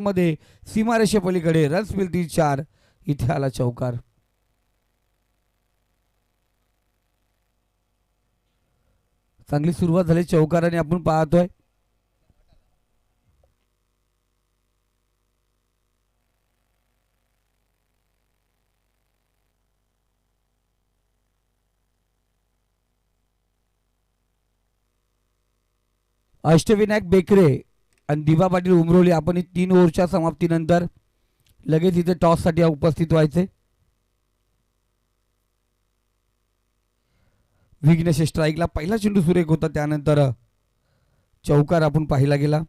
मध्ये सीमारेषेपलीकडे रन्स मिळतील चार. इथे आला चौकार. चांगली सुरुवात झाली चौकाराने आपण पाहतोय. अष्टविनायक बेकरे आणि दिवा पाटील उमरोली आपण ही तीन ओव्हरच्या समाप्तीनंतर लगेच इथे टॉससाठी उपस्थित व्हायचे. विघ्नेश स्ट्राईकला पहिला चेंडू सुरेख होता त्यानंतर चौकार आपण पाहिला गेला.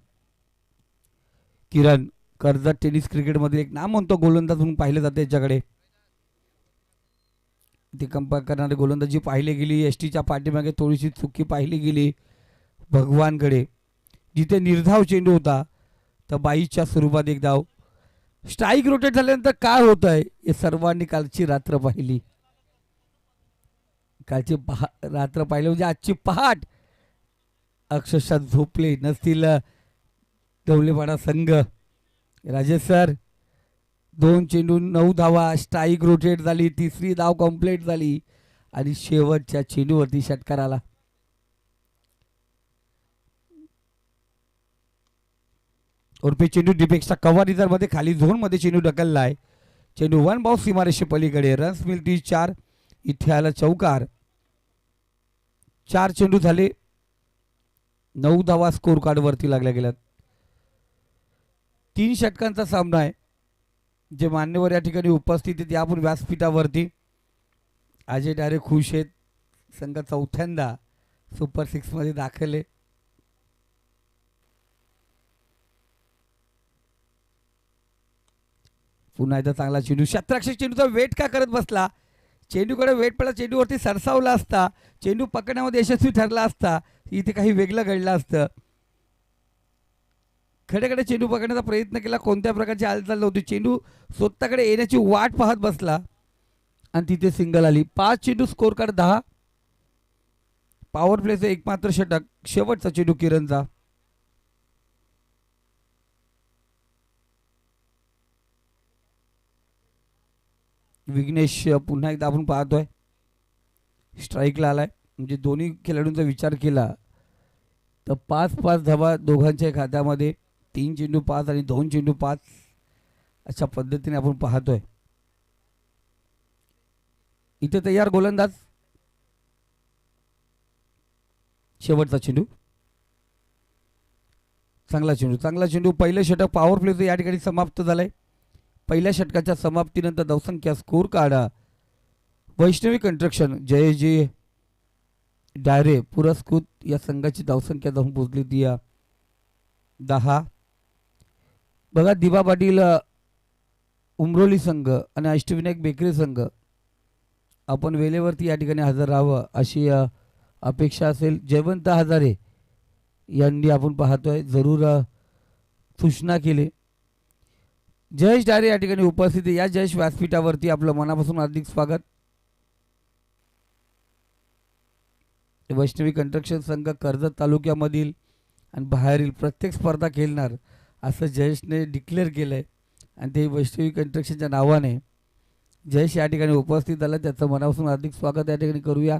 किरण कर्जत टेनिस क्रिकेटमध्ये एक नाम म्हणतो गोलंदाज म्हणून पाहिलं जाते याच्याकडे. ते कंपेअर करणारे गोलंदाजी पाहिली गेली एस टीच्या पाठीमागे थोडीशी चुकी पाहिली गेली भगवानकडे. जिथे निर्धाव चेंडू होता तर बाईच्या स्वरूपात एक धाव स्ट्राईक रोटेट झाल्यानंतर काय होत आहे हे सर्वांनी कालची रात्र पाहिली. कालची पहा रात्र पाहिली म्हणजे आजची पहाट. अक्षरशः झोपले नसतील गवलेपाडा संघ. राजेश सर दोन चेंडू नऊ धावा स्ट्राईक रोटेट झाली तिसरी धाव कंप्लीट झाली आणि शेवटच्या चेंडूवरती षटकार आला. उर्फी चेंडू डिफेक्सचा कव्हर रिझर्वमध्ये खाली झोनमध्ये चेंडू ढकलला आहे चेंडू वन बाउ सीमारेषे पलीकडे रन्स मिळतील चार इथे आला चौकार। चार चेंडू झाले। नऊ धावा स्कोर कार्डवरती लागल्या गेल्यात। तीन षटकांचा सामना आहे। जे मान्यवर या ठिकाणी उपस्थित आहेत या व्यासपीठावरती. अजय डायरेक्ट खुश आहेत. संघ चौथ्यांदा सुपर सिक्समध्ये दाखल आहे. पुन्हा एकदा चांगला चेंडू. शत्राक्षक चेंडूचा वेट का करत बसला? चेंडूकडे वेट पडला चेंडूवरती सरसावला असता चेंडू पकडण्यामध्ये यशस्वी ठरला असता इथे काही वेगळं घडलं असतं. खडेकडे चेंडू पकडण्याचा प्रयत्न केला कोणत्या प्रकारची हालचाल नव्हती. चेंडू स्वतःकडे येण्याची वाट पाहत बसला आणि तिथे सिंगल आली. पाच चेंडू स्कोर कार्ड दहा. पॉवर प्लेचं एकमात्र षटक. शेवटचा चेंडू किरणचा. विघ्नेश पुन्हा एकदा आपण पाहतोय. स्ट्राईकला आलाय. म्हणजे दोन्ही खेळाडूंचा विचार केला तर पाच पाच धावा दोघांच्या खात्यामध्ये. तीन चेंडू पाच आणि दोन चेंडू पाच. अशा पद्धतीने आपण पाहतोय. इथे तयार गोलंदाज. शेवटचा चेंडू. चांगला चेंडू चांगला चेंडू. पहिलं षटक पॉवर प्लेचं या ठिकाणी समाप्त झालंय. पहिल्या षटकाच्या समाप्तीनंतर धावसंख्या स्कोर काढा. वैष्णवी कंट्रक्शन जयजी डायरे पुरस्कृत या संघाची धावसंख्या जाऊन पोचली ती या दहा. बघा दिबा पाटील उमरोली संघ आणि अष्टविनायक बेकरी संघ. आपण वेळेवरती या ठिकाणी हजर राहावं अशी अपेक्षा असेल. जयवंत हजारे यांनी आपण पाहतोय. जरूर सूचना केली. जयेश डारे या ठिकाणी उपस्थित आहे. या जयेश व्यासपीठावरती आपलं मनापासून हार्दिक स्वागत. वैष्णवी कंस्ट्रक्शन संघ कर्जत तालुक्यामधील आणि बाहेरील प्रत्येक स्पर्धा खेळणार असं जयेशने डिक्लेअर केलं आहे आणि ते वैष्णवी कंस्ट्रक्शनच्या नावाने जयेश या ठिकाणी उपस्थित झाला. त्याचं मनापासून हार्दिक स्वागत या ठिकाणी करूया.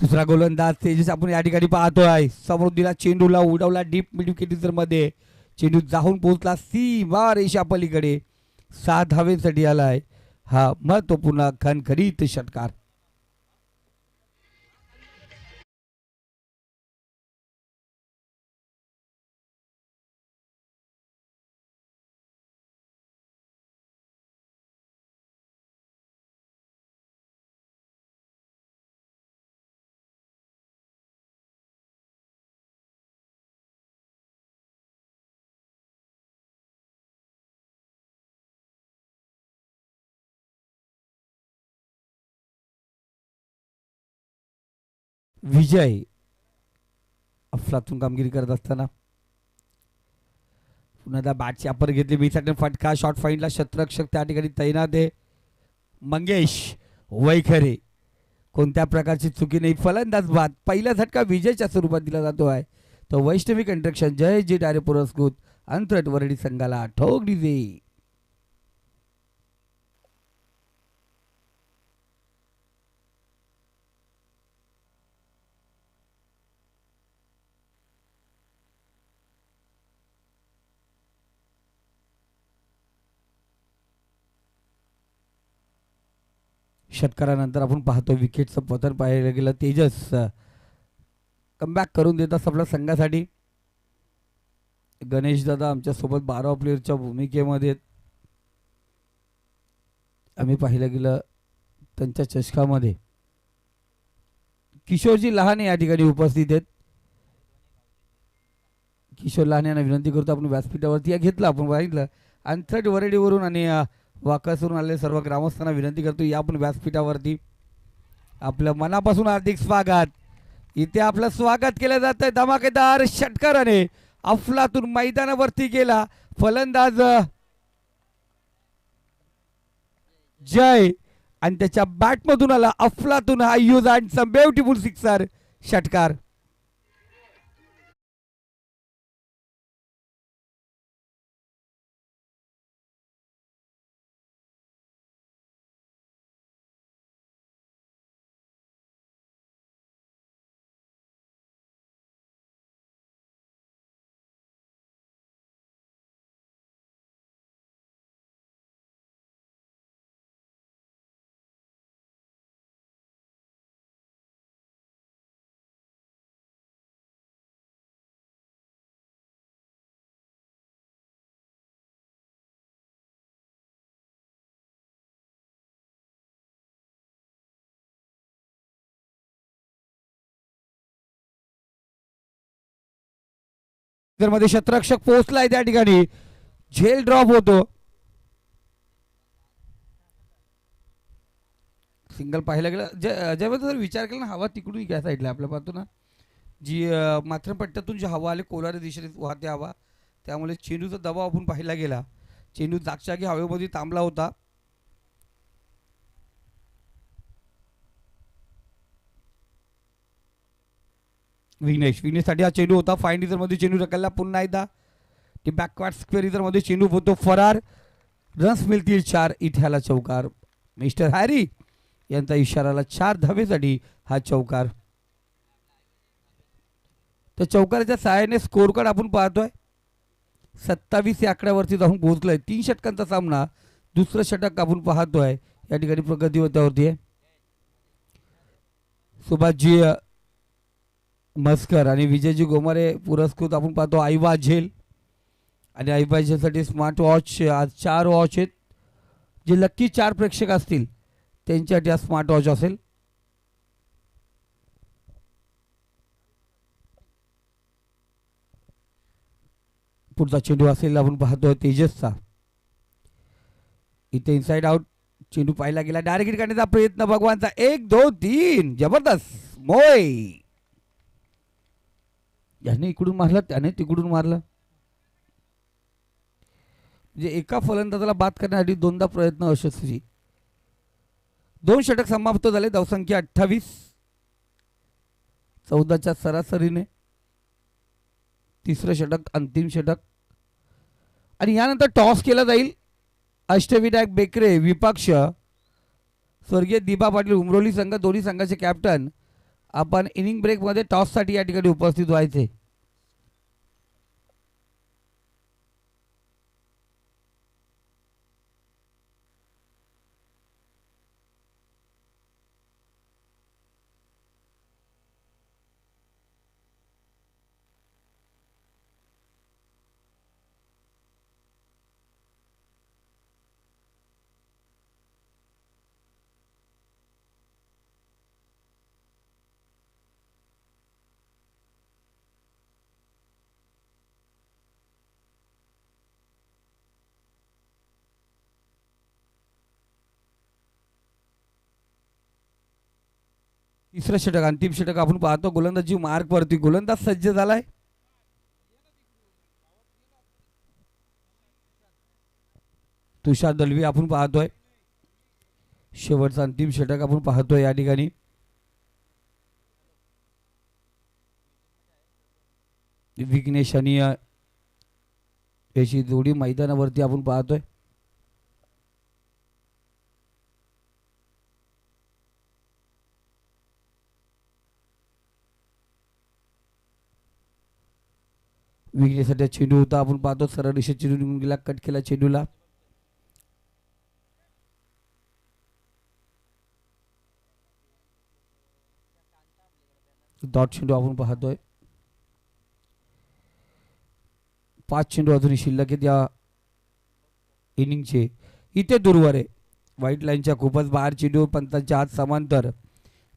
दुसरा गोलंदाज तेजस आपण या ठिकाणी पाहतोय. समोर चेंडूला उडवला डीप मिड विकेटमध्ये. चेंडू जाऊन पोहोचला सीमा रेषा पलीकडे. सहा धावेसाठी आलाय हा महत्त्वपूर्ण खनखरीत षटकार. विजय अफलातून कामगिरी करत असताना. पुन्हा एकदा बॅटची अपर घेतली. बीसाठी फटका शॉर्ट फाईनला शतरक्षक त्या ठिकाणी तैनात आहे मंगेश वैखरे. कोणत्या प्रकारची चुकी नाही फलंदाज बाद. पहिला झटका विजयच्या स्वरूपात दिला जातो आहे. तो वैष्णवी कंट्रक्शन. जय जी डायरे पुरस्कृत. अंतरट वरडी संघाला ठोक डिजे षटकारानंतर आपण पाहतो विकेटचं पतन पाहायला गेलं तेजस कमबॅक करून देतात आपल्या संघासाठी. गणेश दादा आमच्यासोबत बारा प्लेअरच्या भूमिकेमध्ये. आहेत. आम्ही पाहिलं गेलं त्यांच्या चषकामध्ये. किशोरजी लहाने या ठिकाणी उपस्थित आहेत. किशोर लहाने यांना विनंती करतो आपण व्यासपीठावरती या घेतलं आपण बघितलं. आणि थर्ड वरेडीवरून आणि अ, आलेले सर्व ग्रामस्थांना विनंती करतो या आपण व्यासपीठावरती आपलं मनापासून हार्दिक स्वागत. इथे आपलं स्वागत केलं जात आहे धमाकेदार षटकाराने. अफलातून मैदानावरती गेला फलंदाज. जय. आणि त्याच्या बॅटमधून आला अफलातून हा huge and some beautiful sixer षटकार. मध्ये शतरक्षक पोहोचलाय त्या ठिकाणी. झेल ड्रॉप होतो. सिंगल पाहायला गेलं जेव्हा जर विचार केला ना हवा तिकडून घ्या साईडला आपल्या पाहतो ना. जी मात्र पट्ट्यातून जी हवा आली कोलारी दिशेने वाहते हवा त्यामुळे चेंडूचा दबाव आपण पाहायला गेला. चेंडू जागच्या हवेमध्ये थांबला होता. विघ्नेश. विघ्नेशसाठी हा चेंडू होता. फाईन मध्ये चेंडू रकलला पुन्हा एकदा ती बॅकवर्ड स्क्वेअरमध्ये चेंडू होतो. फरार. रन्स मिळतील चार. इथ्याला चौकार. मिस्टर हॅरी यांचा इशाराला चार धावेसाठी हा चौकार. तर चौकाराच्या सहाय्याने स्कोर कार्ड आपण पाहतोय. सत्तावीस या आकड्यावरती जाऊन पोहोचलोय. तीन षटकांचा सामना दुसरं षटक आपण पाहतोय. या ठिकाणी प्रगती होत्यावरती आहे. सुभाषजी मस्कर आणि विजयजी गोमारे पुरस्कृत आपण पाहतो आईबा झेल. आणि आईबा झेलसाठी स्मार्ट वॉच आज चार वॉच आहेत. जे लक्की चार प्रेक्षक असतील त्यांच्यासाठी हा स्मार्ट वॉच असेल. पुढचा चेंडू असेल आपण पाहतोय तेजसचा. इथे इनसाइड आउट चेंडू पाहिला गेला. डायरेक्ट करण्याचा प्रयत्न भगवानचा. एक दोन तीन. जबरदस्त. मोय याने इकडून मारलं त्याने तिकडून मारलं. म्हणजे एका फलंदाजाला बाद करण्यासाठी दोनदा प्रयत्न यशस्वी दोन षटक समाप्त झाले धावसंख्या अठ्ठावीस. चौदाच्या सरासरीने. तिसरं षटक अंतिम षटक. आणि यानंतर टॉस केला जाईल. अष्टविनायक बेकरे विपक्ष. स्वर्गीय दिबा पाटील उमरोली संघ दोन्ही संघाचे कॅप्टन आपण इनिंग ब्रेकमध्ये टॉससाठी या ठिकाणी उपस्थित व्हायचे. तिसरं षटक अंतिम षटक आपण पाहतो. गोलंदाजी मार्क वरती. गोलंदाज सज्ज झालाय. तुषार दलवी आपण पाहतोय. शेवटचा अंतिम षटक आपण पाहतोय या ठिकाणी. विघ्नेश आणि याची जोडी मैदानावरती आपण पाहतोय. विघ्नेसाठी चेंडू होता. आपण पाहतो सरळ दिशेत चेंडू निघून गेला कट केला चेंडूला. डॉट चेंडू आपण पाहतोय. पाच चेंडू अजून शिल्लक आहेत या इनिंगचे. इथे दूरवर. आहे व्हाईट लाईनच्या खूपच बाहेर चेंडू पंतांच्या आत समांतर.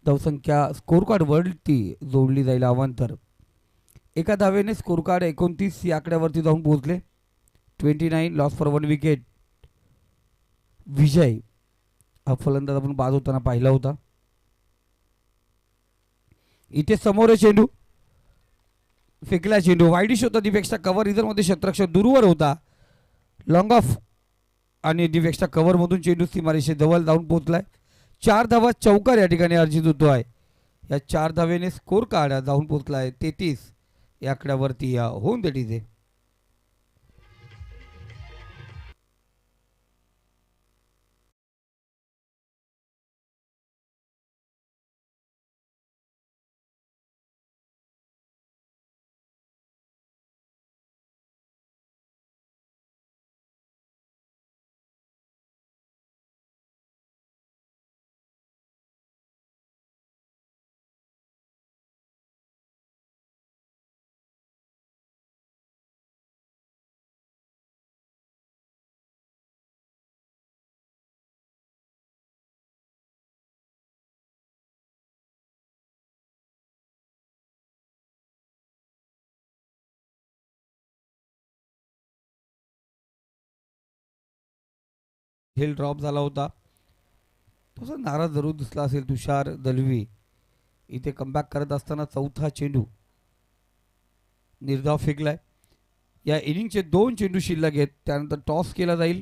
धावसंख्या स्कोर कार्ड वरती जोडली जाईल अवांतर एका धावेने स्कोर कार्ड एकोणतीस या आकड्यावरती जाऊन पोहोचले. Twenty nine loss for one wicket Vijay हा फलंदाज आपण बाद होताना पाहिला होता. इथे समोर आहे चेंडू. फेकला चेंडू. वाईडिश होता दिपेक्षा कव्हर. इधरमध्ये शत्रक्ष दूरवर होता. लॉंग ऑफ आणि दिपेक्षा कव्हरमधून चेंडू सीमारेषे जवळ जाऊन पोहोचलाय. चार धावा चौकार या ठिकाणी अर्जित होतो आहे या चार धावेने स्कोर काढा जाऊन पोहोचलाय. तेहतीस. या आकड्यावरती या होऊन दे डीजे हेल ड्रॉप झाला होता. तसा नाराज जरूर दिसला असेल तुषार दलवी. इथे कमबॅक करत असताना चौथा चेंडू निर्धाव फेकलाय. या इनिंगचे दोन चेंडू शिल्लक आहेत. त्यानंतर टॉस केला जाईल.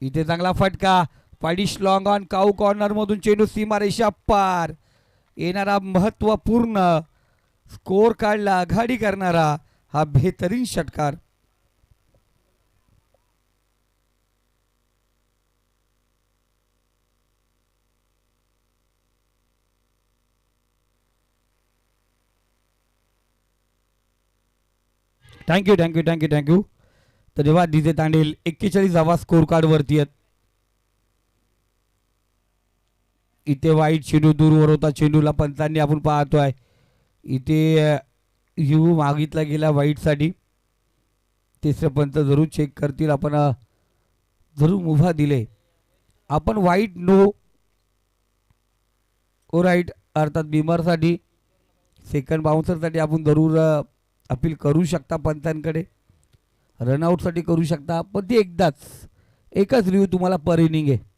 इथे चांगला फटका. पाडिश लॉंग ऑन काऊ कॉर्नर मधून चेंडू सीमारेषा पार. येणारा महत्त्वपूर्ण स्कोर काढला आघाडी करणारा हा बेहतरीन षटकार. थँक्यू थँक्यू थँक्यू थँक्यू तर जेव्हा डी जे तांडेल एक्केचाळीस धावा स्कोर कार्ड वरती आहेत. इथे वाईट चेंडू दूरवर होता चेंडूला पंचांनी आपण पाहतोय. इथे यू मागितला गेला वाईटसाठी तिसरे पंच जरूर चेक करतील. आपण जरूर मुभा दिले. आपण वाईट नो ओ राईट अर्थात बीमरसाठी सेकंड बाउन्सरसाठी आपण जरूर अपील करू शकता पंचांकडे रनआउटसाठी करू शकता. पण ती एकदाच. एकच रिव्ह्यू तुम्हाला पर इनिंग आहे